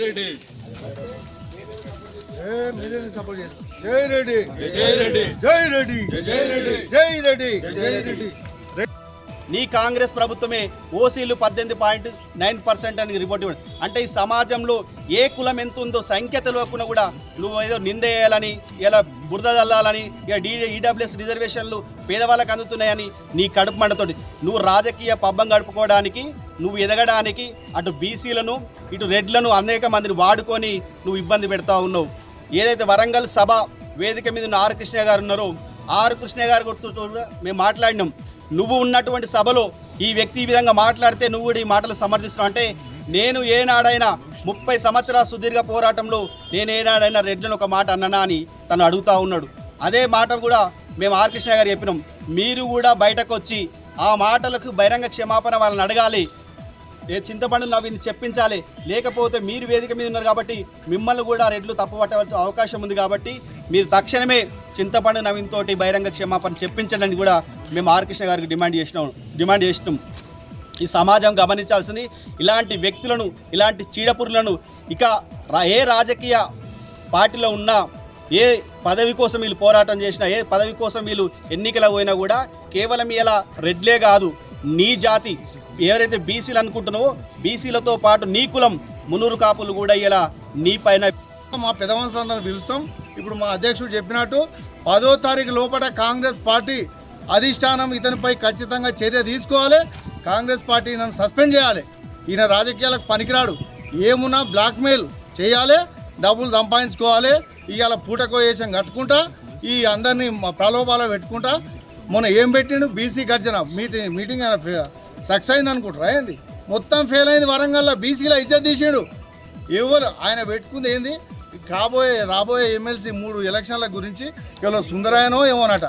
Reddy. Support చేయండి. జై రెడ్డి. జై రెడ్డి. జై రెడ్డి. జై రెడ్డి. జై రెడ్డి. జై రెడ్డి. నీ కాంగ్రెస్ ప్రభుత్వమే ఓసీలు పద్దెనిమిది పాయింట్ నైన్ పర్సెంట్ అని రిపోర్ట్ ఇవ్వండి. అంటే ఈ సమాజంలో ఏ కులం ఎంత ఉందో సంఖ్య తెలియకుండా కూడా నువ్వు ఏదో నిందేయాలని ఇలా బురద చల్లాలని ఇక డీ ఈడబ్ల్యూఎస్ రిజర్వేషన్లు పేదవాళ్ళకి అందుతున్నాయని నీ కడుపు మండతోటి. నువ్వు రాజకీయ పబ్బం గడుపుకోవడానికి నువ్వు ఎదగడానికి అటు బీసీలను ఇటు రెడ్లను అనేక మందిని వాడుకొని నువ్వు ఇబ్బంది పెడతా ఉన్నావు. ఏదైతే వరంగల్ సభ వేదిక మీద ఉన్న ఆర్ కృష్ణ గారు ఉన్నారో ఆర్ కృష్ణ గారు గుర్తు మేము మాట్లాడినాం. నువ్వు ఉన్నటువంటి సభలో ఈ వ్యక్తి ఈ విధంగా మాట్లాడితే నువ్వు కూడా ఈ మాటలు సమర్థిస్తున్నావు. అంటే నేను ఏనాడైనా ముప్పై సంవత్సరాల సుదీర్ఘ పోరాటంలో నేను ఏనాడైనా రెడ్లను ఒక మాట అన్ననా అని తను అడుగుతా ఉన్నాడు. అదే మాట కూడా మేము ఆర్కృష్ణ గారు చెప్పినాం. మీరు కూడా బయటకు వచ్చి ఆ మాటలకు బహిరంగ క్షమాపణ వాళ్ళని అడగాలి. ఏ చింతపండు అవి చెప్పించాలి. లేకపోతే మీరు వేదిక మీద ఉన్నారు కాబట్టి మిమ్మల్ని కూడా రెడ్లు తప్పుపట్టవలసిన అవకాశం ఉంది కాబట్టి మీరు తక్షణమే చింతపండు నవీన్ తోటి బహిరంగ క్షమాపణ చెప్పించడానికి కూడా మేము ఆర్కృష్ణ గారికి డిమాండ్ చేసినాం డిమాండ్ చేసినాం. ఈ సమాజం గమనించాల్సింది ఇలాంటి వ్యక్తులను ఇలాంటి చీడపురులను ఇక రా- ఏ రాజకీయ పార్టీలో ఉన్నా ఏ పదవి కోసం వీళ్ళు పోరాటం చేసినా ఏ పదవి కోసం వీళ్ళు ఎన్నికల పోయినా కూడా కేవలం ఇలా రెడ్లే కాదు. నీ జాతి ఎవరైతే బీసీలు అనుకుంటున్నావో బీసీలతో పాటు నీ కులం మునూరు కాపులు కూడా ఇలా నీ పైన మా పెదవంశులందరూ పిలుస్తాం. ఇప్పుడు మా అధ్యక్షుడు చెప్పినట్టు పదో తారీఖు లోపల కాంగ్రెస్ పార్టీ అధిష్టానం ఇతనిపై ఖచ్చితంగా చర్య తీసుకోవాలి. కాంగ్రెస్ పార్టీ నన్ను సస్పెండ్ చేయాలి. ఈయన రాజకీయాలకు పనికిరాడు. ఏమున్నా బ్లాక్మెయిల్ చేయాలి డబ్బులు సంపాదించుకోవాలి. ఇవాళ పూటకో వేసం కట్టుకుంటా ఈ అందరినీ మా ప్రలోభాలు పెట్టుకుంటా. మొన్న ఏం పెట్టిండు? బీసీ గర్జన మీటింగ్ మీటింగ్ సక్సెస్ అయింది అనుకుంటారా ఏంది? మొత్తం ఫెయిల్ అయింది వరంగల్లో. బీసీలో ఇజ్జత్ తీసిండు. ఎవరు? ఆయన పెట్టుకుంది ఏంది? కాబోయే రాబోయే ఎమ్మెల్సీ మూడు ఎలక్షన్ల గురించి కేవలం సుందరాయనో ఏమోనట.